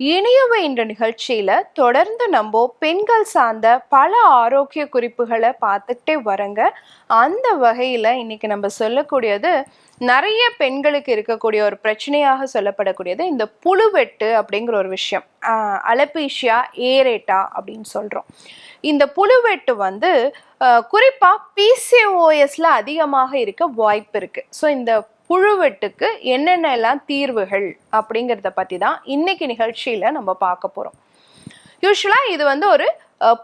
இனியவை இந்த நிகழ்ச்சியில தொடர்ந்து நம்ம பெண்கள் சார்ந்த பல ஆரோக்கிய குறிப்புகளை பார்த்துக்கிட்டே வரங்க அந்த வகையில இன்னைக்கு நம்ம சொல்லக்கூடியது நிறைய பெண்களுக்கு இருக்கக்கூடிய ஒரு பிரச்சனையாக சொல்லப்படக்கூடியது இந்த புழுவெட்டு அப்படிங்கிற ஒரு விஷயம். அலபீஷியா ஏரேட்டா அப்படின்னு சொல்றோம். இந்த புழுவெட்டு வந்து குறிப்பாக குறிப்பா பிசிஓஎஸ்ல அதிகமாக இருக்க வாய்ப்பு இருக்கு. ஸோ இந்த புழுவெட்டுக்கு என்னென்ன எல்லாம் தீர்வுகள் அப்படிங்கிறத பற்றி தான் இன்னைக்கு நிகழ்ச்சியில் நம்ம பார்க்க போகிறோம் யூஸ்வலாக இது வந்து ஒரு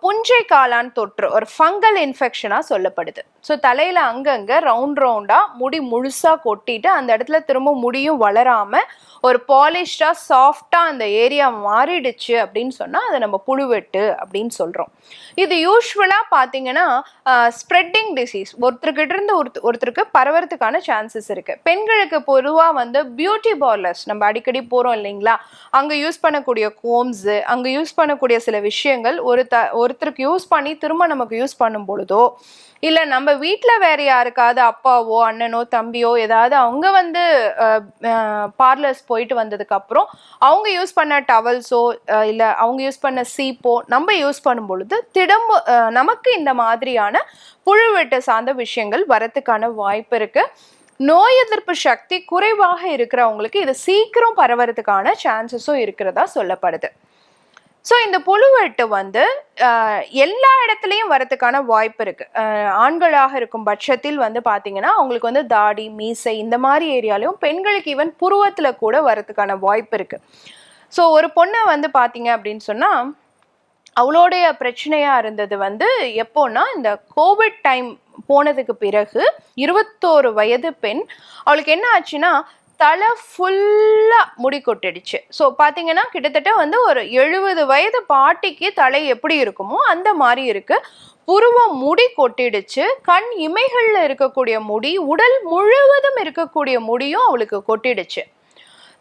புஞ்சை காளான் தொற்று ஒரு ஃபங்கல் இன்ஃபெக்ஷனாக சொல்லப்படுது. ஸோ தலையில் அங்கங்கே ரவுண்ட் ரவுண்டாக முடி முழுசாக கொட்டிட்டு அந்த இடத்துல திரும்ப முடியும் வளராமல் ஒரு பாலிஷ்டாக சாஃப்டாக அந்த ஏரியா மாறிடுச்சு அப்படின்னு சொன்னால் அதை நம்ம புழுவெட்டு அப்படின்னு சொல்கிறோம் இது யூஸ்வலாக பார்த்தீங்கன்னா ஸ்ப்ரெட்டிங் டிசீஸ் ஒருத்தர்கிட்ட இருந்து ஒருத்த ஒருத்தருக்கு பரவறதுக்கான சான்சஸ் இருக்குது பெண்களுக்கு பொதுவாக வந்து பியூட்டி பார்லர்ஸ் நம்ம அடிக்கடி போகிறோம் இல்லைங்களா? அங்கே யூஸ் பண்ணக்கூடிய கோம்ஸு அங்கே யூஸ் பண்ணக்கூடிய சில விஷயங்கள் ஒரு த ஒருத்தருக்கு யூஸ் பண்ணி திரும்ப நமக்கு யூஸ் பண்ணும் பொழுதோ இல்லை நம்ம வீட்டில் வேற யாருக்காவது அப்பாவோ அண்ணனோ தம்பியோ ஏதாவது அவங்க வந்து பார்லர்ஸ் போயிட்டு வந்ததுக்கு அப்புறம் அவங்க யூஸ் பண்ண டவல்ஸோ இல்லை அவங்க யூஸ் பண்ண சீப்போ நம்ம யூஸ் பண்ணும் பொழுது திடம்பு நமக்கு இந்த மாதிரியான புழுவெட்டு சார்ந்த விஷயங்கள் வரத்துக்கான வாய்ப்பு இருக்கு. நோய் எதிர்ப்பு சக்தி குறைவாக இருக்கிறவங்களுக்கு இது சீக்கிரம் பரவறதுக்கான சான்சஸும் இருக்கிறதா சொல்லப்படுது. ஸோ இந்த புழுவெட்டு வந்து எல்லா இடத்துலையும் வரதுக்கான வாய்ப்பு இருக்கு. ஆண்களாக இருக்கும் பட்சத்தில் வந்து பார்த்தீங்கன்னா அவங்களுக்கு வந்து தாடி மீசை இந்த மாதிரி ஏரியாலையும் பெண்களுக்கு ஈவன் புருவத்தில் கூட வரதுக்கான வாய்ப்பு இருக்கு. ஸோ ஒரு பொண்ணை வந்து பார்த்தீங்க அப்படின்னு சொன்னால் அவளுடைய பிரச்சனையாக இருந்தது வந்து எப்போன்னா இந்த கோவிட் டைம் போனதுக்கு பிறகு இருபத்தோரு வயது பெண் அவளுக்கு என்ன ஆச்சுன்னா தலை ஃபுல்லாக முடி கொட்டிடுச்சு. ஸோ பார்த்தீங்கன்னா கிட்டத்தட்ட வந்து ஒரு எழுபது வயது பாட்டிக்கு தலை எப்படி இருக்குமோ அந்த மாதிரி இருக்கு. புருவம் முடி கொட்டிடுச்சு. கண் இமைகளில் இருக்கக்கூடிய முடி உடல் முழுவதும் இருக்கக்கூடிய முடியும் அவளுக்கு கொட்டிடுச்சு.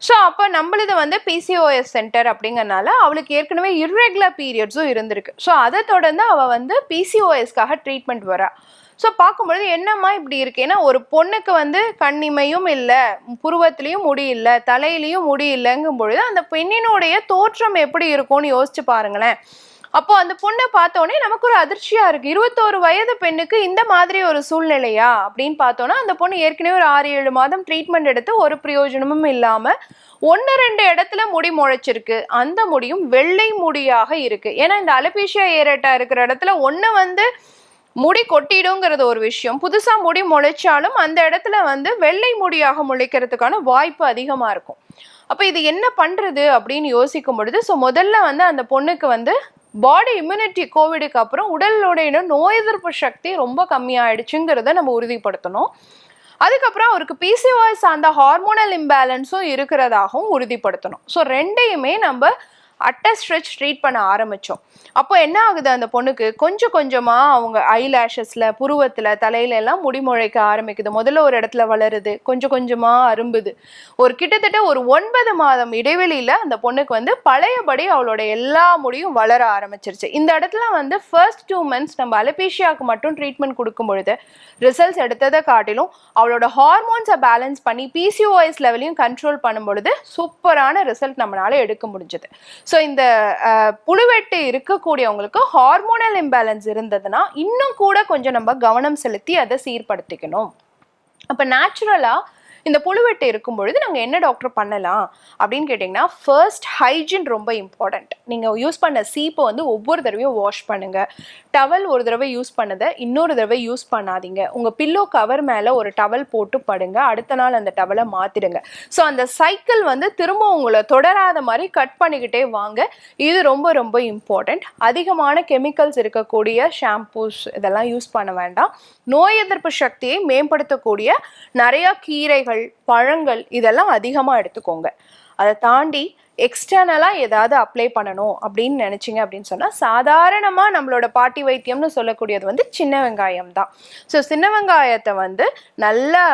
ஸோ அப்போ நம்மளது வந்து பிசிஓஎஸ் சென்டர் அப்படிங்கறனால அவளுக்கு ஏற்கனவே இர்ரெகுலர் பீரியட்ஸும் இருந்திருக்கு. ஸோ அதை தொடர்ந்து அவள் வந்து பிசிஓஎஸ்க்காக ட்ரீட்மெண்ட் வரா ஸோ பார்க்கும்பொழுது என்னம்மா இப்படி இருக்கு? ஏன்னா ஒரு பொண்ணுக்கு வந்து கண்ணிமையும் இல்லை புருவத்திலையும் முடி இல்லை தலையிலையும் முடி இல்லைங்கும் பொழுது அந்த பெண்ணினுடைய தோற்றம் எப்படி இருக்கும்னு யோசிச்சு பாருங்களேன். அப்போ அந்த பொண்ணை பார்த்தோன்னே நமக்கு ஒரு அதிர்ச்சியா இருக்கு. இருபத்தோரு வயது பெண்ணுக்கு இந்த மாதிரி ஒரு சூழ்நிலையா? அப்படின்னு பார்த்தோன்னா அந்த பொண்ணு ஏற்கனவே ஒரு ஆறு ஏழு மாதம் ட்ரீட்மெண்ட் எடுத்து ஒரு பிரயோஜனமும் இல்லாம ஒன்று ரெண்டு இடத்துல முடி முளைச்சிருக்கு. அந்த முடியும் வெள்ளை முடியாக இருக்கு. ஏன்னா இந்த அலபீஷியா ஏரட்டா இருக்கிற இடத்துல ஒன்று வந்து முடி கொட்டிடுங்கிறது ஒரு விஷயம். புதுசாக முடி முளைச்சாலும் அந்த இடத்துல வந்து வெள்ளை முடியாக முளைக்கிறதுக்கான வாய்ப்பு அதிகமாக இருக்கும். அப்போ இது என்ன பண்ணுறது அப்படின்னு யோசிக்கும் பொழுது ஸோ முதல்ல வந்து அந்த பொண்ணுக்கு வந்து பாடி இம்யூனிட்டி கோவிடுக்கு அப்புறம் உடலுடைய நோய் எதிர்ப்பு சக்தி ரொம்ப கம்மியாயிடுச்சுங்கிறத நம்ம உறுதிப்படுத்தணும். அதுக்கப்புறம் அவருக்கு பிசிஓஎஸ் சார்ந்த ஹார்மோனல் இம்பேலன்ஸும் இருக்கிறதாகவும் உறுதிப்படுத்தணும். ஸோ ரெண்டையுமே நம்ம அட்டை ஸ்ட்ரெச் ட்ரீட் பண்ண ஆரம்பித்தோம் அப்போ என்ன ஆகுது? அந்த பொண்ணுக்கு கொஞ்சம் கொஞ்சமாக அவங்க ஐ லேஷஸில் புருவத்தில் தலையில எல்லாம் முடி முளைக்க ஆரம்பிக்குது. முதல்ல ஒரு இடத்துல வளருது. கொஞ்சம் கொஞ்சமாக அரும்புது. ஒரு கிட்டத்தட்ட ஒரு ஒன்பது மாதம் இடைவெளியில் அந்த பொண்ணுக்கு வந்து பழையபடி அவளோட எல்லா முடியும் வளர ஆரம்பிச்சிருச்சு. இந்த இடத்துல வந்து ஃபர்ஸ்ட் டூ மந்த்ஸ் நம்ம அலபீஷியாவுக்கு மட்டும் ட்ரீட்மெண்ட் கொடுக்கும் பொழுது ரிசல்ட்ஸ் எடுத்ததை காட்டிலும் அவளோட ஹார்மோன்ஸை பேலன்ஸ் பண்ணி பிசிஓஎஸ் லெவலையும் கண்ட்ரோல் பண்ணும் பொழுது சூப்பரான ரிசல்ட் நம்மளால எடுக்க முடிஞ்சது. ஸோ இந்த புழுவெட்டு இருக்கக்கூடியவங்களுக்கு ஹார்மோனல் இம்பேலன்ஸ் இருந்ததுன்னா இன்னும் கூட கொஞ்சம் நம்ம கவனம் செலுத்தி அதை சீர்படுத்திக்கணும். அப்போ நேச்சுரலாக இந்த புழுவெட்டு இருக்கும் பொழுது நாங்கள் என்ன டாக்டர் பண்ணலாம் அப்படின்னு கேட்டிங்கன்னா ஃபர்ஸ்ட் ஹைஜீன் ரொம்ப இம்பார்ட்டண்ட் நீங்கள் யூஸ் பண்ண சீப்பை வந்து ஒவ்வொரு தடவையும் வாஷ் பண்ணுங்கள் டவல் ஒரு தடவை யூஸ் பண்ணதை இன்னொரு தடவை யூஸ் பண்ணாதீங்க. உங்கள் பில்லோ கவர் மேலே ஒரு டவல் போட்டு படுங்க. அடுத்த நாள் அந்த டவலை மாற்றிடுங்க ஸோ அந்த சைக்கிள் வந்து திரும்ப உங்களை தொடராத மாதிரி கட் பண்ணிக்கிட்டே வாங்க. இது ரொம்ப ரொம்ப இம்பார்ட்டண்ட் அதிகமான கெமிக்கல்ஸ் இருக்கக்கூடிய ஷாம்பூஸ் இதெல்லாம் யூஸ் பண்ண வேண்டாம். நோய் எதிர்ப்பு சக்தியை மேம்படுத்தக்கூடிய நிறைய கீரைகள் பழங்கள் இதெல்லாம் அதிகமாக எடுத்துக்கோங்க. அதை தாண்டி எக்ஸ்டர்னலாக ஏதாவது அப்ளை பண்ணணும் அப்படின்னு நினச்சிங்க அப்படின்னு சொன்னால் சாதாரணமாக நம்மளோட பாட்டி வைத்தியம்னு சொல்லக்கூடியது வந்து சின்ன வெங்காயம் தான். ஸோ சின்ன வெங்காயத்தை வந்து நல்லா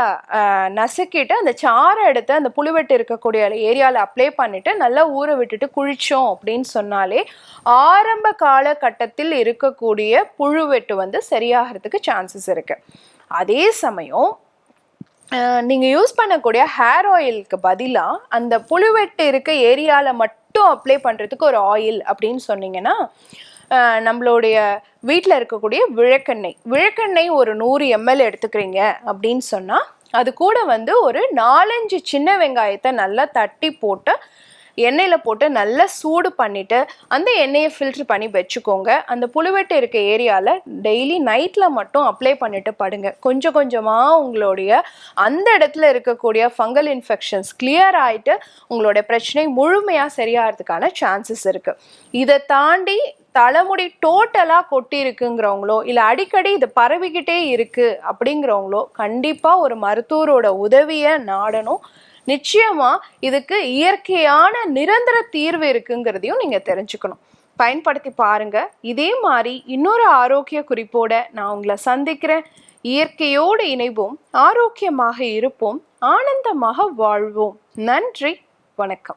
நசுக்கிட்டு அந்த சாறை எடுத்து அந்த புழுவெட்டு இருக்கக்கூடிய ஏரியாவில் அப்ளை பண்ணிவிட்டு நல்லா ஊற விட்டுட்டு குளித்தோம் அப்படின்னு சொன்னாலே ஆரம்ப காலகட்டத்தில் இருக்கக்கூடிய புழுவெட்டு வந்து சரியாகிறதுக்கு சான்சஸ் இருக்குது அதே சமயம் நீங்கள் யூஸ் பண்ணக்கூடிய ஹேர் ஆயிலுக்கு பதிலாக அந்த புழுவெட்டு இருக்க ஏரியாவில் மட்டும் அப்ளை பண்ணுறதுக்கு ஒரு ஆயில் அப்படின்னு சொன்னீங்கன்னா நம்மளுடைய வீட்டில் இருக்கக்கூடிய விளக்கெண்ணெய் விளக்கெண்ணெய் ஒரு நூறு எம்எல் எடுத்துக்கிறீங்க அப்படின்னு சொன்னால் அது கூட வந்து ஒரு நாலஞ்சு சின்ன வெங்காயத்தை நல்லா தட்டி போட்டு எண்ணெயில் போட்டு நல்லா சூடு பண்ணிவிட்டு அந்த எண்ணெயை ஃபில்ட்ரு பண்ணி வச்சுக்கோங்க. அந்த புழுவெட்டு இருக்க ஏரியாவில் டெய்லி நைட்டில் மட்டும் அப்ளை பண்ணிட்டு படுங்க. கொஞ்சம் கொஞ்சமாக உங்களுடைய அந்த இடத்துல இருக்கக்கூடிய ஃபங்கல் இன்ஃபெக்ஷன்ஸ் கிளியர் ஆகிட்டு உங்களோட பிரச்சனை முழுமையாக சரியாகிறதுக்கான சான்சஸ் இருக்குது இதை தாண்டி தலைமுடி டோட்டலாக கொட்டி இருக்குங்கிறவங்களோ இல்லை அடிக்கடி இது பரவிக்கிட்டே இருக்குது அப்படிங்கிறவங்களோ கண்டிப்பாக ஒரு மருத்துவரோட உதவியை நாடணும். நிச்சயமா இதுக்கு இயற்கையான நிரந்தர தீர்வு இருக்குங்கிறதையும் நீங்க தெரிஞ்சுக்கணும். பயன்படுத்தி பாருங்க. இதே மாதிரி இன்னொரு ஆரோக்கிய குறிப்போட நான் உங்களை சந்திக்கிறேன். இயற்கையோடு இணைவோம். ஆரோக்கியமாக இருப்போம். ஆனந்தமாக வாழ்வோம். நன்றி. வணக்கம்.